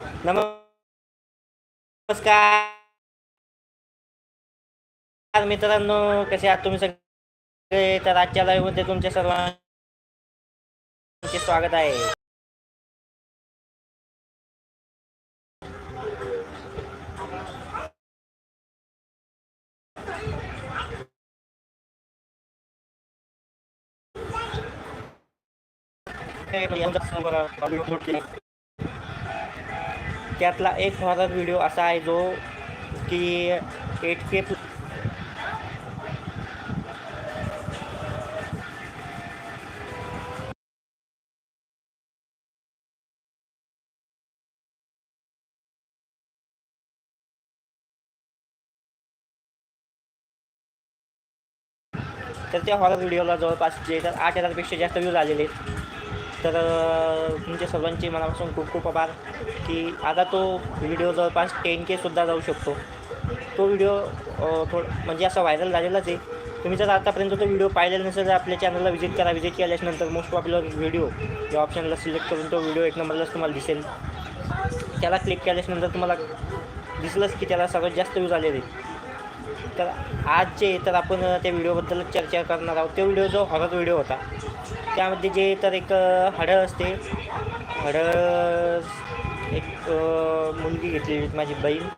नमस्कार. मित्रांनो कसे आहात तुम्ही सगळे? तर आजच्या लाईव्हमध्ये तुमच्या सर्वांचे स्वागत आहे. त्यातला एक हॉरर व्हिडिओ असा आहे जो की एट के तर त्या हॉरर व्हिडिओला जवळपास जे तर आठ हजारपेक्षा जास्त व्ह्यूज आलेले आहेत. तर तुमच्या सर्वांचे मनापासून खूप खूप आभार की आता तो व्हिडिओ जवळपास टेन केसुद्धा जाऊ शकतो. तो व्हिडिओ थोड म्हणजे असा व्हायरल झालेलाच आहे. तुम्ही जर आतापर्यंत तो व्हिडिओ पाहिलेला नसेल तर आपल्या चॅनलला व्हिजिट करा. व्हिजिट केल्याच्यानंतर मोस्ट पॉप्युलर व्हिडिओ या ऑप्शनला सिलेक्ट करून तो व्हिडिओ एक नंबरलाच तुम्हाला दिसेल. त्याला क्लिक केल्याच्यानंतर तुम्हाला दिसलंच की त्याला सगळ्यात जास्त व्ह्यूज आलेले तर आज जे तर आपण त्या व्हिडिओबद्दल चर्चा करणार आहोत. तो व्हिडिओ जो हॉरर व्हिडिओ होता त्यामध्ये जे तर एक हडळ असते. हडळ एक मुलगी घेतलेली होती माझी बहीण.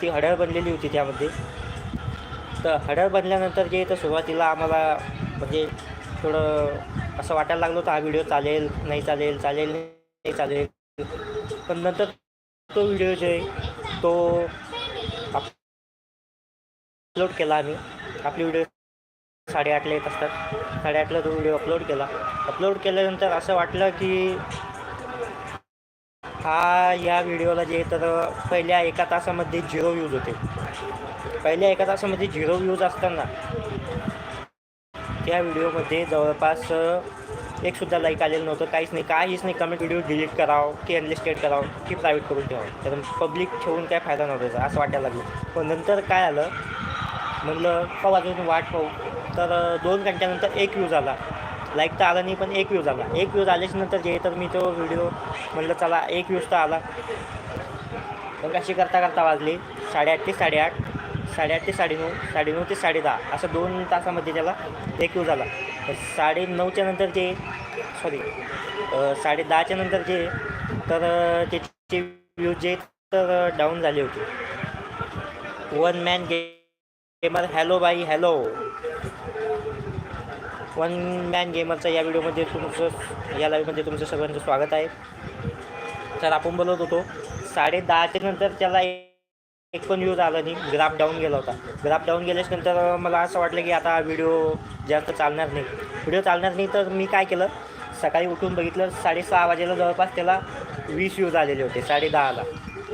ती हडळ बनलेली होती त्यामध्ये. तर हडळ बनल्यानंतर जे तर सुरुवातीला आम्हाला म्हणजे थोडं असं वाटायला लागलं होतं हा व्हिडिओ चालेल नाही चालेल चालेल नाही चालेल. पण नंतर तो व्हिडिओ जो आहे तो अपलोड केला आम्ही. आपली व्हिडिओ साडेआठला येत असतात. साडेआठला तो व्हिडिओ अपलोड केला. अपलोड केल्यानंतर असं वाटलं की हा या व्हिडिओला जे तर पहिल्या एका तासामध्ये झिरो व्ह्यूज होते. पहिल्या एका तासामध्ये झिरो व्ह्यूज असताना त्या व्हिडिओमध्ये जवळपास एक सुद्धा लाईक आलेलं नव्हतं. काहीच नाही. काहीच नाही. कमेंट व्हिडिओ डिलीट करावं की अनलिस्टेड करावं की प्रायव्हेट करून ठेवावं. कारण पब्लिक ठेवून काय फायदा नव्हता असं वाटायला लागलं. पण नंतर काय आलं? म्हणलं का वाजवून वाट पाहू. तर दोन घंट्यानंतर एक व्ह्यूज आला लाईक तर आला नाही पण एक व्ह्यूज आला एक व्ह्यूज आल्याच्यानंतर जे तर मी तो व्हिडिओ म्हणलं चला एक व्ह्यूज तर आला. मग अशी करता करता वाजली. साडेआठ ते साडेआठ साडेआठ ते साडेनऊ साडेनऊ ते साडेदहा. असं दोन तासामध्ये त्याला एक व्ह्यूज आला तर साडे नऊच्या नंतर जे सॉरी साडे दहाच्या नंतर जे तर त्याचे व्ह्यूज जे तर डाऊन झाले होते. वन मॅन गेमर हॅलो बाई हॅलो वन मॅन गेमरचा या व्हिडिओमध्ये तुमचं या लाईव्हमध्ये तुमचं सगळ्यांचं स्वागत आहे. तर आपण बोलत होतो साडे दहाच्या नंतर त्याला एक पण व्ह्यूज आला नाही ग्राफ डाऊन गेला होता. ग्राफ डाऊन गेल्याच्यानंतर मला असं वाटलं की आता व्हिडिओ जास्त चालणार नाही. व्हिडिओ चालणार नाही तर मी काय केलं सकाळी उठून बघितलं साडेसहा वाजेला जवळपास त्याला वीस व्ह्यूज आलेले होते साडे दहाला.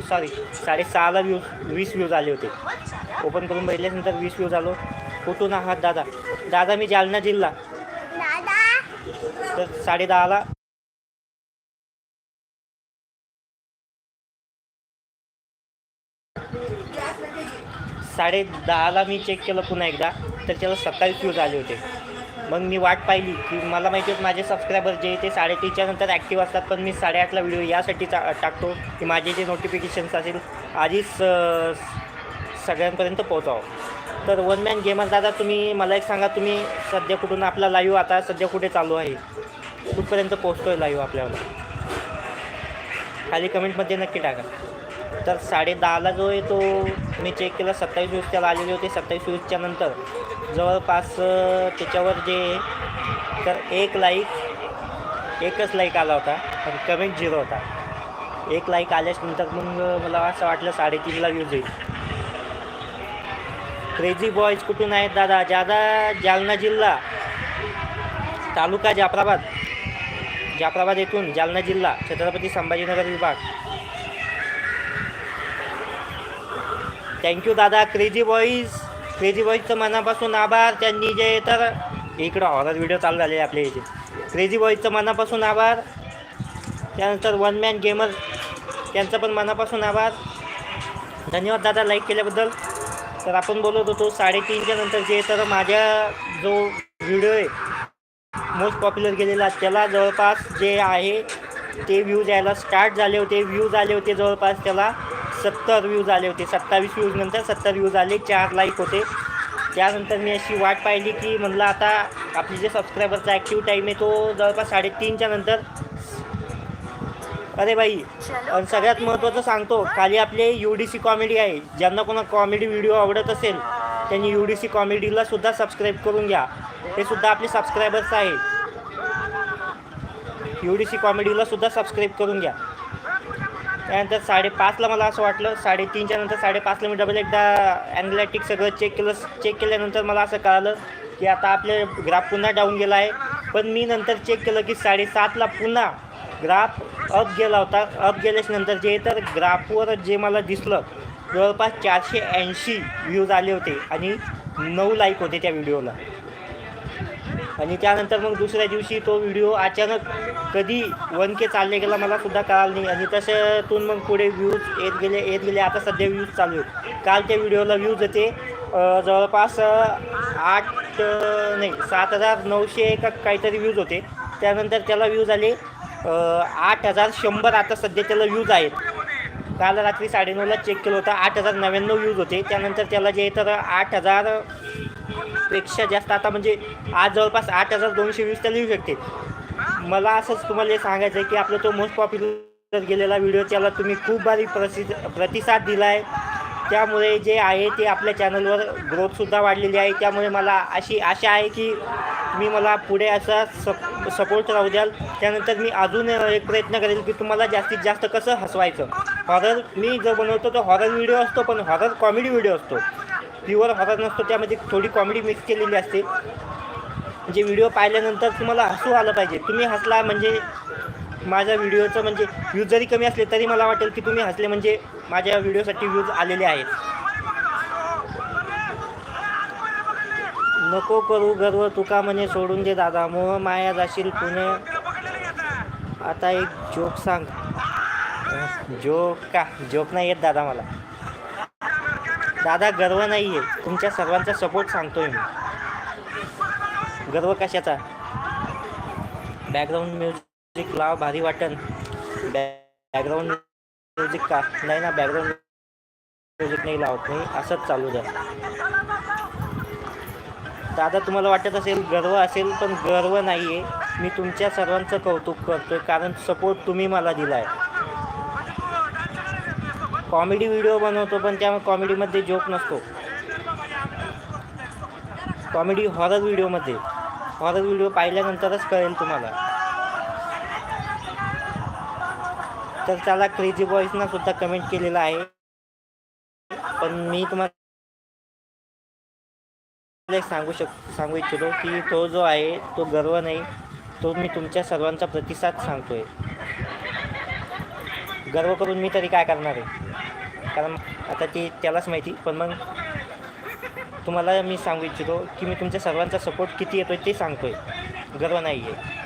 सॉरी साडेसहाला व्ह्यूज वीस व्ह्यूज आले होते. ओपन करून बघितल्यानंतर वीस व्ह्यूज आलो. कुठून आहात दादा? दादा मी जालना जिल्हा. तर साडे दहाला. साडे दहाला मी चेक केलं पुन्हा एकदा तर त्याला सत्तावीस व्ह्यूज आले होते. मग मी वाट पाहिली की मला माहिती होतं माझे सबस्क्रायबर जे ते साडेतीनच्या नंतर ॲक्टिव्ह असतात पण मी साडेआठला व्हिडिओ यासाठी टा टाकतो की माझे जे नोटिफिकेशन्स असेल आधीच सगळ्यांपर्यंत पोहोचावं. तर वन मॅन गेमर दादा तुम्ही मला एक सांगा तुम्ही सध्या कुठून आपला लाईव्ह आता सध्या कुठे चालू आहे? कुठपर्यंत पोहोचतो आहे लाईव्ह आपल्याला? खाली कमेंटमध्ये नक्की टाका. तर साडे दहाला जो आहे तो मी चेक केला सत्तावीस व्यूज त्याला आलेले होते. सत्तावीस व्यूजच्या नंतर जवळपास त्याच्यावर जे तर एक लाईक एकच लाईक आला होता. पण कमेंट झिरो होता. एक लाईक आल्याच्यानंतर मग मला असं वाटलं साडेतीनला व्यूज येईल. क्रेझी बॉयज कुठून आहेत दादा? जादा जालना जिल्हा. तालुका जाफराबाद. जाफराबाद येथून जालना जिल्हा छत्रपती संभाजीनगर विभाग. थँक्यू दादा. क्रेझी बॉईज क्रेझी बॉईजचं मनापासून आभार. त्यांनी जे तर इकडं हॉरर व्हिडिओ चालू झाले आपल्या इथे. क्रेझी बॉईजचं मनापासून आभार. त्यानंतर वन मॅन गेमर त्यांचं पण मनापासून आभार. धन्यवाद दादा लाईक केल्याबद्दल. तर आपण बोलत होतो साडेतीनच्या नंतर जे तर माझ्या जो व्हिडिओ आहे मोस्ट पॉप्युलर गेलेला त्याला जवळपास जे आहे ते व्ह्यूज यायला स्टार्ट झाले होते व्ह्यूज आले होते जवळपास त्याला सत्तर व्ह्यूज आले होते सत्तावीस व्ह्यूज नंतर सत्तर व्ह्यूज आले चार लाईक होते. त्यानंतर मी अशी वाट पाहिली की म्हणलं आता आपली जे सबस्क्रायबरचा ॲक्टिव्ह टाईम आहे तो जवळपास साडेतीनच्या नंतर अरे बाई आणि सगळ्यात महत्त्वाचं सांगतो खाली आपले यू डी सी कॉमेडी आहे. ज्यांना कोणा कॉमेडी व्हिडिओ आवडत असेल त्यांनी यू डी सी कॉमेडीला सुद्धा सबस्क्राईब करून घ्या. ते सुद्धा आपले सबस्क्रायबर्स आहेत. यू डी सी कॉमेडीला सुद्धा सबस्क्राईब करून घ्या. त्यानंतर साडेपाचला मला असं वाटलं साडेतीनच्या नंतर साडेपाचला मी डबल एकदा ॲनालिटिक सगळं चेक केलं चेक केल्यानंतर मला असं कळालं की आता आपले ग्राफ पुन्हा डाऊन गेला आहे. पण मी नंतर चेक केलं की साडेसातला पुन्हा ग्राफ अप गेला होता. अप गेल्याच्यानंतर जे तर ग्राफवर जे मला दिसलं जवळपास चारशे ऐंशी व्ह्यूज आले होते आणि नऊ लाईक होते त्या व्हिडिओला आणि त्यानंतर मग दुसऱ्या दिवशी तो व्हिडिओ अचानक कधी वन के चालले गेला मला सुद्धा कळालं नाही. आणि तशातून मग पुढे व्ह्यूज येत गेले येत गेले. आता सध्या व्ह्यूज चालू आहेत. काल त्या व्हिडिओला व्ह्यूज होते जवळपास आठ नाही सात हजार नऊशे का काहीतरी व्ह्यूज होते. त्यानंतर त्याला व्ह्यूज आले आठ हजार शंभर आता सध्या त्याला व्ह्यूज आहेत. काल रात्री साडेनऊला चेक केलं होतं आठ हजार नव्याण्णव व्ह्यूज होते. त्यानंतर त्याला जे तर आठ हजारपेक्षा जास्त आता म्हणजे आज जवळपास आठ हजार दोनशे वीस त्याला येऊ शकते. मला असंच तुम्हाला हे सांगायचं आहे की आपला तो मोस्ट पॉप्युलर गेलेला व्हिडिओ त्याला तुम्ही खूप भारी प्रसिद्ध प्रतिसाद दिला आहे त्यामुळे जे आहे ते आपल्या चॅनलवर ग्रोथसुद्धा वाढलेली आहे. त्यामुळे मला अशी आशा आहे की मी मला पुढे असा सप सपोर्ट राहू द्याल. त्यानंतर मी अजून एक प्रयत्न करेल की तुम्हाला जास्तीत जास्त कसं हसवायचं. हॉरर मी जो बनवतो तो हॉरर व्हिडिओ असतो पण हॉरर कॉमेडी व्हिडिओ असतो. प्युअर हॉरर नसतो त्यामध्ये थोडी कॉमेडी मिक्स केलेली असते. म्हणजे व्हिडिओ पाहिल्यानंतर तुम्हाला हसू आलं पाहिजे. तुम्ही हसला म्हणजे माझ्या व्हिडिओचं म्हणजे व्ह्यूज जरी कमी असले तरी मला वाटेल की तुम्ही हसले म्हणजे माझ्या व्हिडिओसाठी व्ह्यूज आलेले आहेत. नको करू गर्व तुका म्हणे सोडून दे दादा. मोह माया जाशील पुणे. आता एक जोक सांग. जोक का? जोक नाही येत दादा मला. दादा गर्व नाही आहे तुमच्या सर्वांचा सपोर्ट सांगतोय मी. गर्व कशाचा? बॅकग्राऊंड म्युझिक लाव भारी वाटन. बॅकग्राऊंड म्युझिक का? नाही ना बॅकग्राऊंड म्युझिक नाही लावत नाही असंच चालू द्या. दादा तुम्हाला वाटत असेल गर्व असेल पण गर्व नाही आहे मी तुमच्या सर्वांचं कौतुक करतोय कारण सपोर्ट तुम्ही मला दिला आहे कॉमेडी व्हिडिओ बनवतो पण त्या कॉमेडीमध्ये जोक नसतो. कॉमेडी हॉरर व्हिडिओमध्ये हॉरर व्हिडिओ पाहिल्यानंतरच कळेल तुम्हाला. तर त्याला क्रेझी बॉईजना सुद्धा कमेंट केलेला आहे. पण मी तुम्हाला सांगू शक सांगू इच्छितो की तो जो आहे तो गर्व नाही. तो मी तुमच्या सर्वांचा प्रतिसाद सांगतोय. गर्व करून मी तरी काय करणार आहे? कारण आता ती त्यालाच माहिती. पण मग तुम्हाला मी सांगू इच्छितो की मी तुमच्या सर्वांचा सपोर्ट किती येतोय ते सांगतोय. गर्व नाही आहे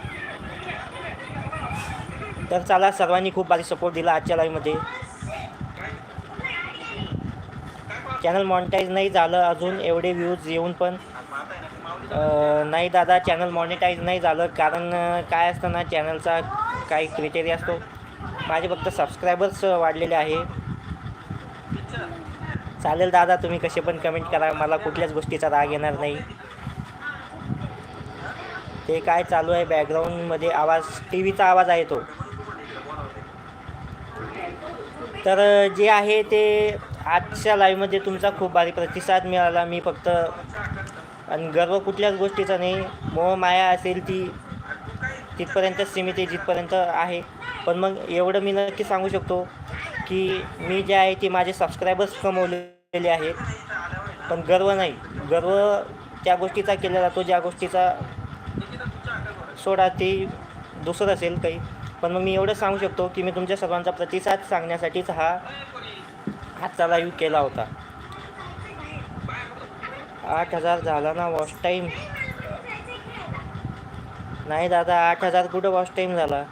तर चला सर्वांनी खूप भारी सपोर्ट दिला आजच्या लाईव्हमध्ये चॅनल मॉनिटाईज नाही झालं अजून एवढे व्ह्यूज येऊन पण. नाही दादा चॅनल मॉनिटाईज नाही झालं कारण काय असतं ना चॅनलचा काही क्रिटेरिया असतो. माझे फक्त सबस्क्रायबर्स वाढलेले आहे. चालेल दादा तुम्ही कसे पण कमेंट करा मला कुठल्याच गोष्टीचा राग येणार नाही. ते काय चालू आहे बॅकग्राऊंडमध्ये आवाज टी व्हीचा आवाज आहे तो. तर जे आहे ते आजच्या लाईव्हमध्ये तुमचा खूप भारी प्रतिसाद मिळाला. मी फक्त आणि गर्व कुठल्याच गोष्टीचा नाही. मोह माया असेल ती तिथपर्यंत सीमित आहे जिथपर्यंत आहे. पण मग एवढं मी नक्की सांगू शकतो की मी जे आहे ते माझे सबस्क्रायबर्स कमवलेले आहेत. पण गर्व नाही. गर्व त्या गोष्टीचा केला जातो ज्या गोष्टीचा सोडा ते दुसरं असेल काही. पण मग मी एवढं सांगू शकतो की मी तुमच्या सर्वांचा प्रतिसाद सांगण्यासाठीच हा आजचा लाईव्ह केला होता. आठ हजार झाला ना वॉच टाईम नाही दादा आठ हजार कुठं वॉच टाईम झाला?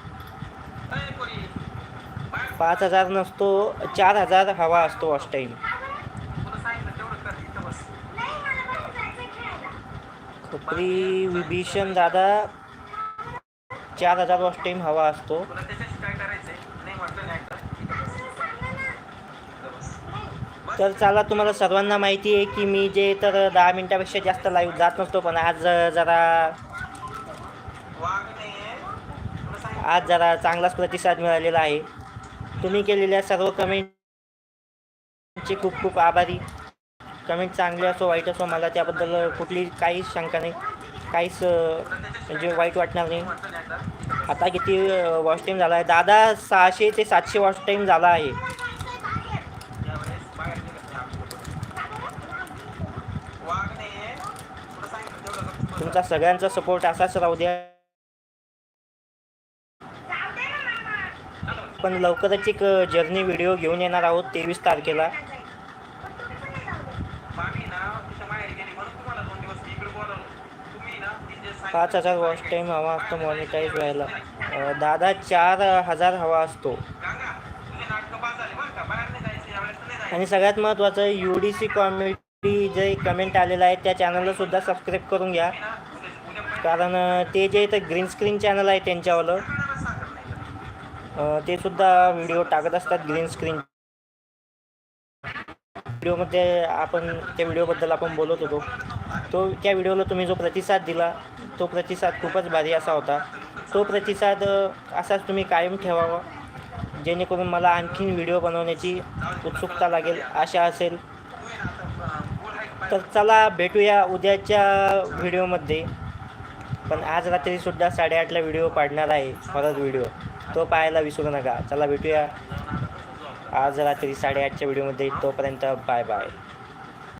पाच हजार नसतो चार हजार हवा असतो वॉच टाईम खपरी विभीषण दादा चार हजार वॉच टाईम हवा असतो. तर चला तुम्हाला सर्वांना माहिती आहे की मी जे तर दहा मिनटापेक्षा जास्त लाईव्ह जात नसतो पण आज जरा आज जरा चांगलाच प्रतिसाद मिळालेला आहे. तुम्ही केलेल्या सर्व कमेंटचे खूप खूप आभारी. कमेंट चांगले असो वाईट असो मला त्याबद्दल कुठली काहीच शंका नाही. काहीच म्हणजे वाईट वाटणार नाही. आता किती वॉच टाईम झाला आहे. दादा सहाशे ते सातशे वॉच टाईम झाला आहे. तुमचा सगळ्यांचा सपोर्ट असाच राहू द्या. पण लवकरच एक जर्नी व्हिडिओ घेऊन येणार आहोत तेवीस तारखेला. पाच हजार वॉच टाईम हवा असतो मॉनिटाईज व्हायला. अं, दादा चार हजार हवा असतो. आणि सगळ्यात महत्त्वाचं यू डी सी कॉमेडी जे कमेंट आलेलं आहे त्या चॅनलला सुद्धा सबस्क्राईब करून घ्या. कारण ते जे इथं ग्रीन स्क्रीन चॅनल आहे त्यांच्यावालं ते सुद्धा व्हिडिओ टाकत असतात ग्रीन स्क्रीन व्हिडिओमध्ये आपण त्या व्हिडिओबद्दल आपण बोलत होतो. तो त्या व्हिडिओला तुम्ही जो प्रतिसाद दिला तो प्रतिसाद खूपच भारी असा होता. तो प्रतिसाद असाच तुम्ही कायम ठेवावा. जेणेकरून मला आणखीन व्हिडिओ बनवण्याची उत्सुकता लागेल आशा असेल. तर चला भेटूया उद्याच्या व्हिडिओमध्ये. पण आज रात्रीसुद्धा साडेआठला व्हिडिओ पाडणार आहे परत व्हिडिओ. तो पाहायला विसरू नका. चला भेटूया आज रात्री साडेआठच्या व्हिडिओमध्ये. तोपर्यंत बाय बाय.